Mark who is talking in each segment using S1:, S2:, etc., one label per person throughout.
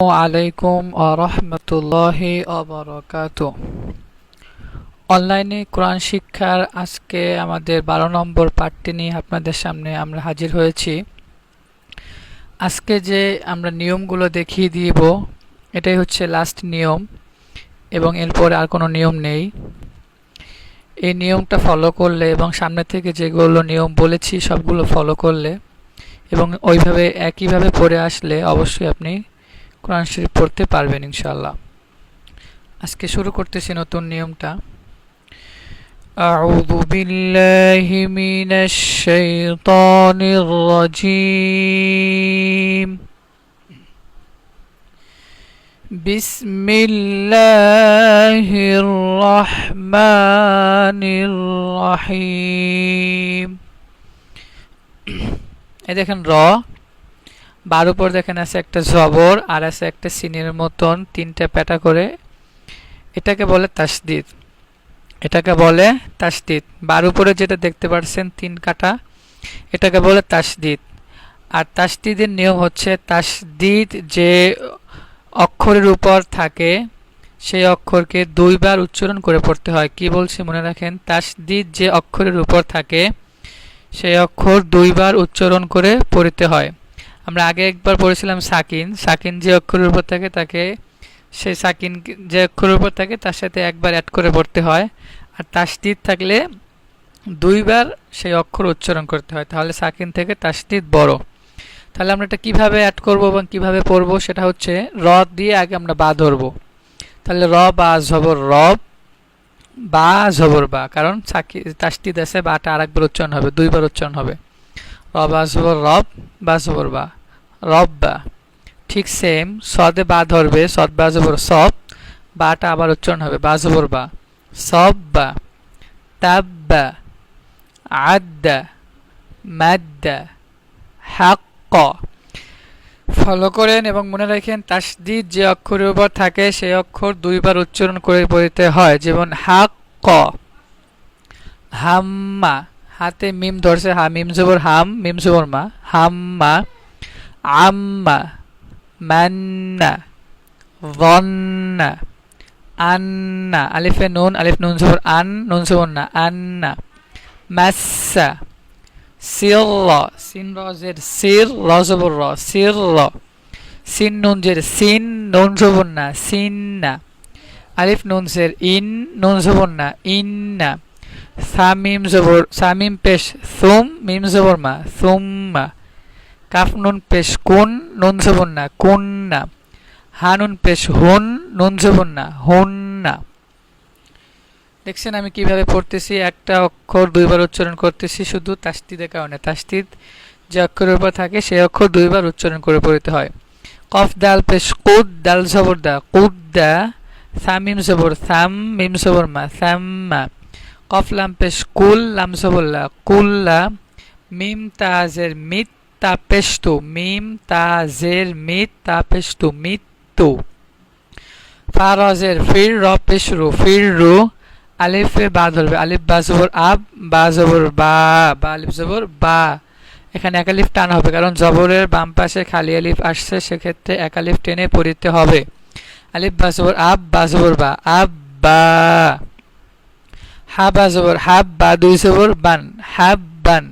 S1: আলাইকুম আরহামতুল্লাহি অবরকাত অনলাইনে কোরআন শিক্ষার আজকে আমাদের বারো নম্বর পাঠটি নিয়ে আপনাদের সামনে আমরা হাজির হয়েছি। আজকে যে আমরা নিয়মগুলো দেখিয়ে দিব, এটাই হচ্ছে লাস্ট নিয়ম এবং এরপর আর কোনো নিয়ম নেই। এই নিয়মটা ফলো করলে এবং সামনে থেকে যেগুলো নিয়ম বলেছি সবগুলো ফলো করলে এবং ওইভাবে একইভাবে পড়ে আসলে অবশ্যই আপনি কোরআন শরীফ পড়তে পারবেন ইনশাল্লাহ আজকে শুরু করতেছি নতুন নিয়মটা أعوذ بالله من الشيطان الرجيم بسم الله الرحمن الرحيم এই দেখেন র বার উপর দেখেন আছে একটা জবর আর আছে একটা সিনের মতন তিনটা প্যাটা করে। এটাকে বলে তাসদিদ। এটাকে বলে তাসদিদ। বার উপরে যেটা দেখতে পাচ্ছেন তিন কাটা, এটাকে বলে তাসদিদ। আর তাসদিদের নিয়ম হচ্ছে তাসদিদ যে অক্ষরের উপর থাকে, সেই অক্ষরকে দুইবার উচ্চারণ করে পড়তে হয়। কি বলছে মনে রাখেন? তাসদিদ যে অক্ষরের উপর থাকে, সেই অক্ষর দুইবার উচ্চারণ করে পড়তে হয়। আমরা আগে একবার পড়েছিলাম সাকিন। সাকিন যে অক্ষরের উপর থাকে তাকে সেই সাকিন যে অক্ষরের উপর থাকে তার সাথে একবার অ্যাড করে পড়তে হয়। আর তাসদিদ থাকলে দুইবার সেই অক্ষর উচ্চারণ করতে হয়। তাহলে সাকিন থেকে তাসদিদ বড়। তাহলে আমরা এটা কীভাবে অ্যাড করব এবং কীভাবে পড়ব সেটা হচ্ছে র দিয়ে আগে আমরা বা ধরব। তাহলে র, বা ঝবর রব, বা ঝবর বা। কারণ সাকি তাসদিদ আছে, বাটা আরেকবার উচ্চারণ হবে, দুইবার উচ্চারণ হবে। রব আসবর রব বা জবর বা রব। বা ঠিক সেম সদে বা ধরবে, সদ বা জবর সব। বাটা আবার উচ্চারণ হবে বা জবর বা সব বা তাব্বা আদ্দা মাদ্দা হাক্ক। ফলো করেন এবং মনে রাখেন, তাসদিদ যে অক্ষরের উপর থাকে, সেই অক্ষর দুইবার উচ্চারণ করে পড়িতে হয়, যেমন হাক ক হাম্মা হাতে মিম ধরছে হা, মিম জবর হাম, মিম জবর মা হাম্মা আম্মা মান্না ভন্না আন্না আলিফে নুন, আলিফ নুন জবর আন, নুন জবর না আন্না মাসা সির সিন রজের সির র জবর র, সির সিন নুন জের সিন, নুন জবর না সিন্না আলিফ নুন জের ইন, নুন জবর না সামিম পেশ সুম মিম জবর মা সুম্মা কাফ নুন পেশ কুন নুন জবর না কুন কুন্না হানুন পেশ হুন নুন জবর না হুন্না দেখছেন আমি কীভাবে পড়তেছি? একটা অক্ষর দুইবার উচ্চারণ করতেছি, শুধু তাস্তিদের কারণে। তাস্তিদ যে অক্ষরের উপর থাকে, সেই অক্ষর দুইবার উচ্চারণ করে পড়তে হয়। কফ দাল পেশ কুদ, দাল জবর দা, কুদ দা, সামিম জবর সাম, মিম জবর মা সাম্মা কফ লাম পেশ কুল লাম জবল্লা কুল্লা মিম তাজের মিত তাপেস্তু মিম তাজের মিত তাপেস্তু মিত্তু। ফারজের ফির র পেশরু, ফির রু, আলিফে বা ধরবে, আলিফ বা জবর আব বা জবর বা বা আলিফ জবর বা। এখানে এক আলিফ টান হবে, কারণ জবরের বাম পাশে খালি আলিফ আসছে, সেক্ষেত্রে এক আলিফ টেনে পড়িতে হবে। আলিফ বা জবর আব বা জবর বা আব বা। হা বা জবর হাব বা দুই জবর বান, হাব বান।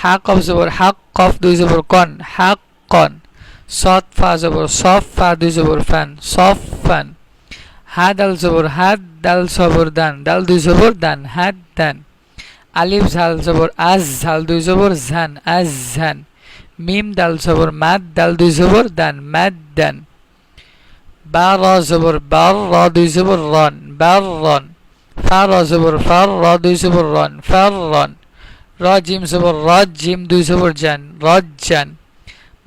S1: হা কফ জবর হাক কফ দুই জবর কন হাক কন সৎ ফা জবর সফ ফা দুই জবর ফান সফ ফান। হা দাল জবর হাত দাল জবর দান দাল দুই জবর দান হাত দান। আলিফ ঝাল জবর আজ ঝাল দুই জবর ঝান, আজ ঝান। মিম দাল জবর মাদ দাল দুই জবর দান মাদ দান। বা র জবর বার র দুই জবর রন বার রন ফা র জবর ফার, র দুই জবর রন, ফার রন। র জিম জবর রজ জিম দুই জবর জান রজ জান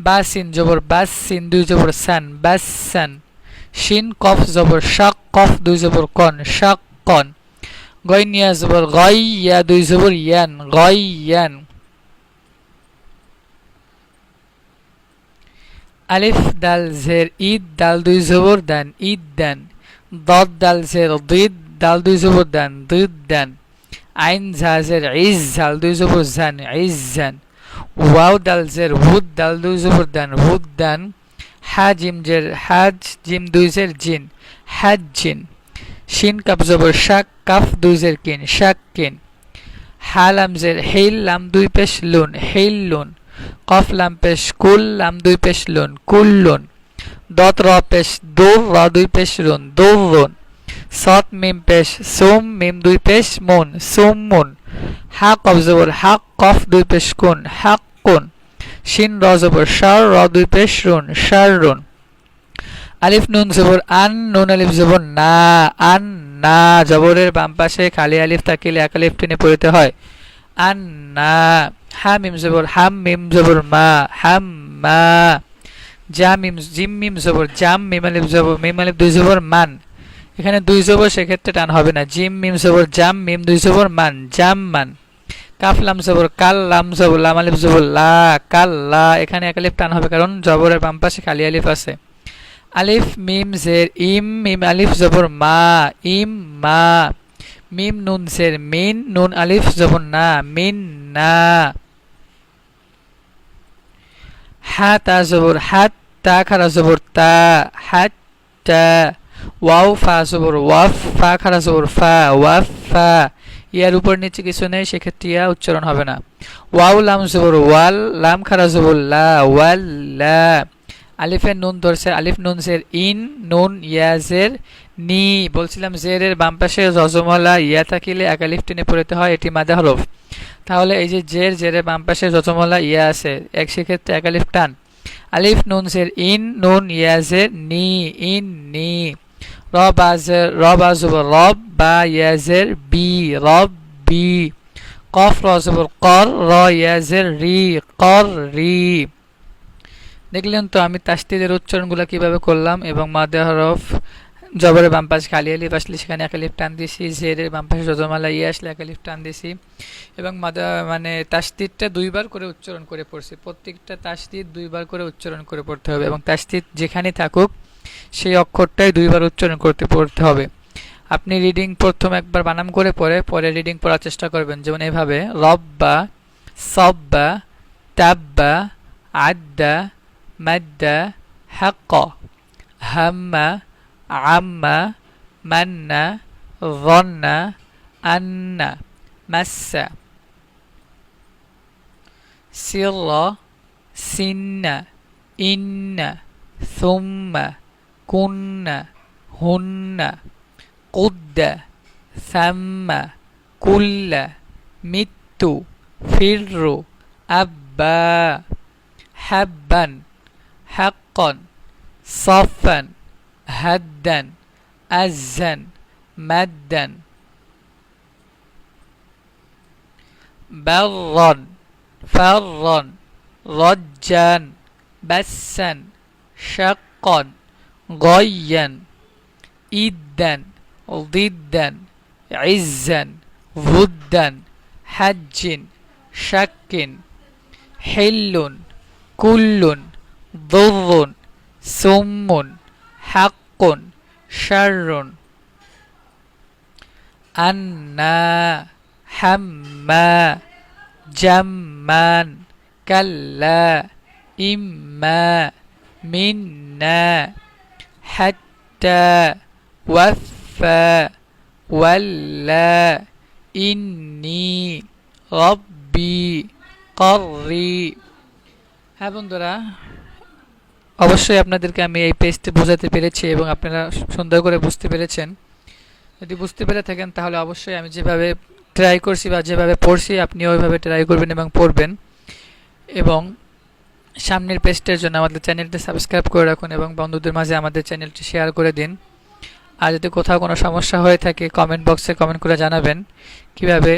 S1: বা সিন জবর বাস সিন দুই জবর সান বাস সান শিন, কফ জবর, শাক, কফ দুই জবর কন, শাক কন। গয়নিয়া জবর, গয় ইয়া দুই জবর ইয়ান ইয়ান। আলিফ, দাল, জের, ঈদ, দাল দুই জবর দান, ঈদ দান। দদ, দাল, জের, দিদ দাল দুই জবর দান দুদ দান। আইন ঝাজের ইজ ঝাল দুই জবর জান, ইজ জান। ওয়াও দাল জের, হুদ দাল দুই জবর দান, হুদ দান। হা জিম জের, হাজ জিম দুই জের জিন, হাজ জিন। শিন কাপ জবর, শাক কাফ দুই জের কিন, শাক কিন। হা লাম জের, হেইল লাম দুই পেশ লুন, হেইল লুন। কফ লাম পেশ, কুল লাম দুই পেশ লুন, কুল লুন। দত র পেশ দৌর র দুই পেশ রুন দৌর রুন সৎ মিম, পেশ, সোম, মিম, দুই, পেশ, মুন, সোম, মুন। হা, কফ, জবর হাক কফ, দুই, পেশ, কোন হাক কোন। শিন, র, জবর, শার, র, দুই, পেশ, রুন, শার, রুন। আলিফ, নুন, জবর, আন, নুন, আলিফ, জবর, না, আন, না। জবরের বাম পাশে খালি আলিফ থাকিলে এক আলিফ টেনে পড়িতে হয়। আন, না। হা, মিম, জবর, হাম, মিম, জবর, মা। হাম, মা। জাম মিম, জিম, মিম, জবর, জাম, মিম, আলিফ, জবর, মিম, আলিফ, দুই, জবর, মান। এখানে দুই জবর সেক্ষেত্রে টান হবে না। জিম, মিম জবর, জাম, মিম দুই জবর, মান, জাম, মান। কাফ, লাম জবর, কাল, লাম জবর, লাম, আলিফ জবর, লা, কাল, লা, এখানে এক আলিফ টান হবে কারণ জবরের বাম পাশে খালি আলিফ আছে। আলিফ, মিম, জের, ইম, মিম, আলিফ জবর, মা, ইম, মা। মিম, নুন, জের, মিন, নুন, আলিফ জবর, না, মিন, না। হা, তা জবর হাত তা, খারা জবর, তা হাত তা। ওয়াও, ফা জবর ওয়াফ, ফা খারা জবর ফা, ওয়াফ, ফা। ইয়ার উপর নিচে কিছু নেই, সেক্ষেত্রে ইয়া উচ্চারণ হবে না। ওয়াও, লাম জবর ওয়াল, লাম খারা জবর লা, ওয়াল, লা। আলিফের নুন ধরছে, আলিফ নুন জের ইন, নুন ইয়াজের নি। বলছিলাম জেরের বাম পাশে জজমলা ইয়া থাকিলে এক আলিফ টেনে পড়তে হয়, এটি মাদা হরফ। তাহলে এই যে জের, জেরের বাম পাশে জজমলা ইয়া আছে, এক সেক্ষেত্রে এক আলিফ টান। আলিফ নুন জের ইন, নুন ইয়াজের নি, ইন, নি। রব আজের রব বা ইয়াজের বি রব বি কফ রজবর কর র ইয়াজের রি কর রি দেখলেন তো আমি তাস্তিদের উচ্চারণগুলো কীভাবে করলাম এবং মাদে হরফ জবরের বাম পাশে খালি, আলিফ আসলে সেখানে এক আলিফ টান দিয়েছি জেরের বাম পাশে যজমালা ইয়ে আসলে এক আলিফ টান দিয়েছি এবং মাদা মানে তাস্তিদটা দুইবার করে উচ্চারণ করে পড়ছি। প্রত্যেকটা তাস্তিদ দুইবার করে উচ্চারণ করে পড়তে হবে এবং তাস্তিদ যেখানে থাকুক সেই অক্ষরটাই দুইবার উচ্চারণ করতে, পড়তে হবে। আপনি রিডিং প্রথম একবার বানাম করে পরে পরে রিডিং পড়ার চেষ্টা করবেন। যেমন এভাবে, রব্বা, সব্বা, তাব্বা আড্ডা মাদ্দা, হাক্ক, হাম্মা, আম্মা, মান্না জন্না আন্না মাসা সিল্লা, সিন্না, ইন্না, সুম্মা। كن هن قد ثم كل مت فر أبا حبا حقا صفا هدا أزا مدا برا فرا رجا بسا شقا. গয়েন ইদ্যান দিদ্যান ইজ্যান ভুদ্যান হ্যাজ্জিন শাক্কিন হেল্লুন কুল্লুন দুর্রুন সুম্মুন হাক্কন শারুন আন্না হাম্মা জাম্মান কাল্লা ইম্মা মিন্না حتى وفى ولا إني ربي قري হ্যাঁ বন্ধুরা অবশ্যই আপনাদেরকে আমি এই পেজটি বোঝাতে পেরেছি এবং আপনারা সুন্দর করে বুঝতে পেরেছেন যদি বুঝতে পেরে থাকেন তাহলে অবশ্যই আমি যেভাবে ট্রাই করছি বা যেভাবে পড়ছি আপনি ওইভাবে ট্রাই করবেন এবং পড়বেন এবং সামনের পেজটার জন্য আমাদের চ্যানেলটি সাবস্ক্রাইব করে রাখুন এবং বন্ধুদের মাঝে আমাদের চ্যানেলটি শেয়ার করে দিন। আর যদি কোথাও কোনো সমস্যা হয়ে থাকে কমেন্ট বক্সে কমেন্ট করে জানাবেন। কীভাবে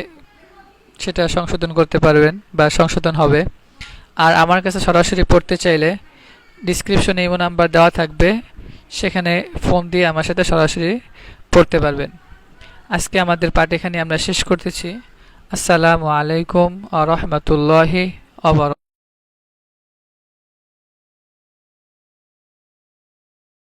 S1: সেটা সংশোধন করতে পারবেন বা সংশোধন হবে। আর আমার কাছে সরাসরি পড়তে চাইলে ডিসক্রিপশনে ইমো নাম্বার দেওয়া থাকবে। সেখানে ফোন দিয়ে আমার সাথে সরাসরি পড়তে পারবেন। আজকে আমাদের পাঠ এখানে আমরা শেষ করতেছি। আসসালামু আলাইকুম আ রহমতুল্লাহি আবার